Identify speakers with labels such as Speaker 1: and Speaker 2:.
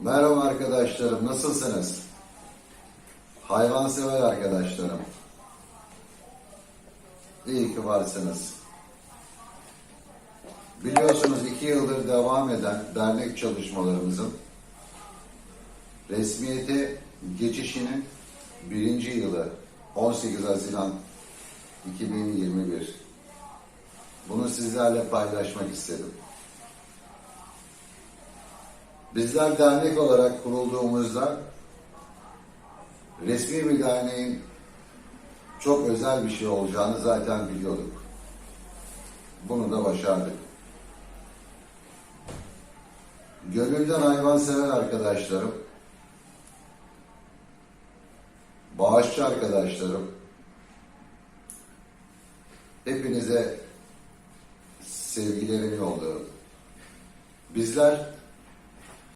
Speaker 1: Merhaba arkadaşlarım, nasılsınız? Hayvansever arkadaşlarım. İyi ki varsınız. Biliyorsunuz iki yıldır devam eden dernek çalışmalarımızın resmiyete geçişinin birinci yılı 18 Haziran 2021. Bunu sizlerle paylaşmak istedim. Bizler dernek olarak kurulduğumuzda resmi bir derneğin çok özel bir şey olacağını zaten biliyorduk. Bunu da başardık. Gönülden hayvansever arkadaşlarım, bağışçı arkadaşlarım, hepinize sevgilerimi yolluyorum. Bizler